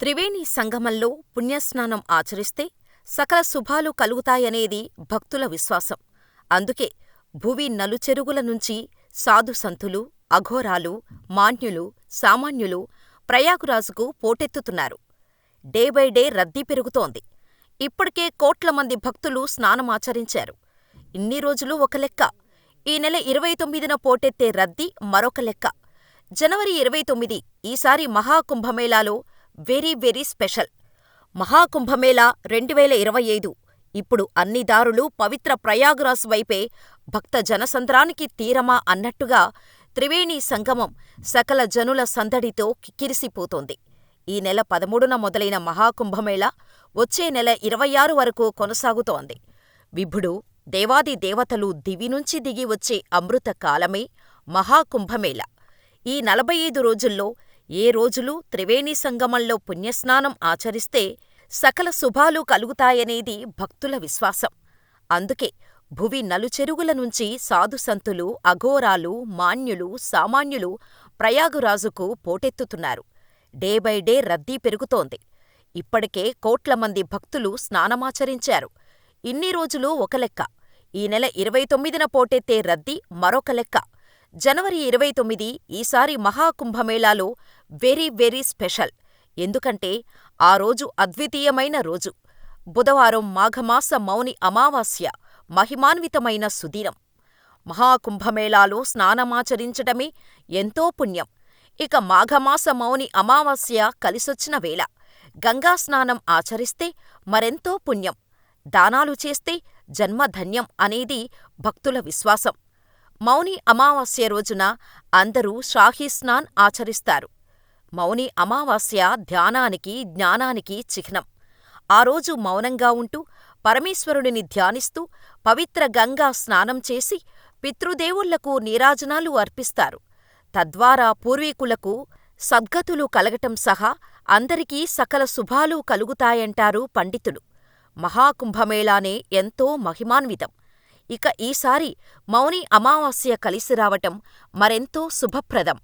త్రివేణి సంగమంలో పుణ్యస్నానం ఆచరిస్తే సకల శుభాలు కలుగుతాయనేది భక్తుల విశ్వాసం. అందుకే భువి నలుచెరుగుల నుంచి సాధుసంతులు, అఘోరాలు, మాన్యులు, సామాన్యులు ప్రయాగురాజుకు పోటెత్తుతున్నారు. డే బై డే రద్దీ పెరుగుతోంది. ఇప్పటికే కోట్ల మంది భక్తులు స్నానమాచరించారు. ఇన్ని రోజులు ఒక లెక్క. ఈ నెల ఇరవై తొమ్మిదిన పోటెత్తే రద్దీ మరొక లెక్క. జనవరి ఇరవై తొమ్మిది ఈసారి మహాకుంభమేళాలో వెరీ వెరీ స్పెషల్. మహాకుంభమేళా రెండువేల ఇరవై ఐదు ఇప్పుడు అన్ని దారులూ పవిత్ర ప్రయాగ్రాజ్ వైపే భక్త జనసంద్రానికి తీరమా అన్నట్టుగా త్రివేణి సంగమం సకల జనుల సందడితో కిక్కిరిసిపోతోంది. ఈ నెల పదమూడున మొదలైన మహాకుంభమేళా వచ్చే నెల ఇరవై ఆరు వరకు కొనసాగుతోంది. విభుడు, దేవాది దేవతలు దివినుంచి దిగి వచ్చే అమృత కాలమే మహాకుంభమేళా. ఈ నలభై ఐదు రోజుల్లో ఏ రోజులూ త్రివేణి సంగమంలో పుణ్యస్నానం ఆచరిస్తే సకల శుభాలు కలుగుతాయనేది భక్తుల విశ్వాసం. అందుకే భువి నలుచెరుగుల నుంచి సాధుసంతులు, అఘోరాలు, మాన్యులు, సామాన్యులు ప్రయాగురాజుకు పోటెత్తుతున్నారు. డే బై డే రద్దీ పెరుగుతోంది. ఇప్పటికే కోట్ల మంది భక్తులు స్నానమాచరించారు. ఇన్ని రోజులు ఒక లెక్క. ఈ నెల ఇరవై తొమ్మిదిన పోటెత్తే రద్దీ మరొక లెక్క. జనవరి ఇరవై తొమ్మిది ఈసారి మహాకుంభమేళాలో వెరీ వెరీ స్పెషల్. ఎందుకంటే ఆ రోజు అద్వితీయమైన రోజు. బుధవారం మాఘమాస మౌని అమావాస్య మహిమాన్వితమైన సుదినం. మహాకుంభమేళాలో స్నానమాచరించటమే ఎంతో పుణ్యం. ఇక మాఘమాస మౌని అమావాస్య కలిసొచ్చిన వేళ. గంగాస్నానం ఆచరిస్తే మరెంతో పుణ్యం. దానాలు చేస్తే జన్మ ధన్యం అనేది భక్తుల విశ్వాసం. మౌని అమావాస్య రోజున అందరూ షాహీస్నాన్ ఆచరిస్తారు. మౌని అమావాస్య ధ్యానానికి, జ్ఞానానికి చిహ్నం. ఆ రోజు మౌనంగా ఉంటూ పరమేశ్వరుడిని ధ్యానిస్తూ పవిత్ర గంగా స్నానం చేసి పితృదేవుళ్ళకు నీరాజనాలు అర్పిస్తారు. తద్వారా పూర్వీకులకు సద్గతులు కలగటం సహా అందరికీ సకల శుభాలు కలుగుతాయంటారు పండితులు. మహాకుంభమేళానే ఎంతో మహిమాన్వితం. ఇక ఈసారి మౌని అమావాస్య కలిసి రావటం మరెంతో శుభప్రదం.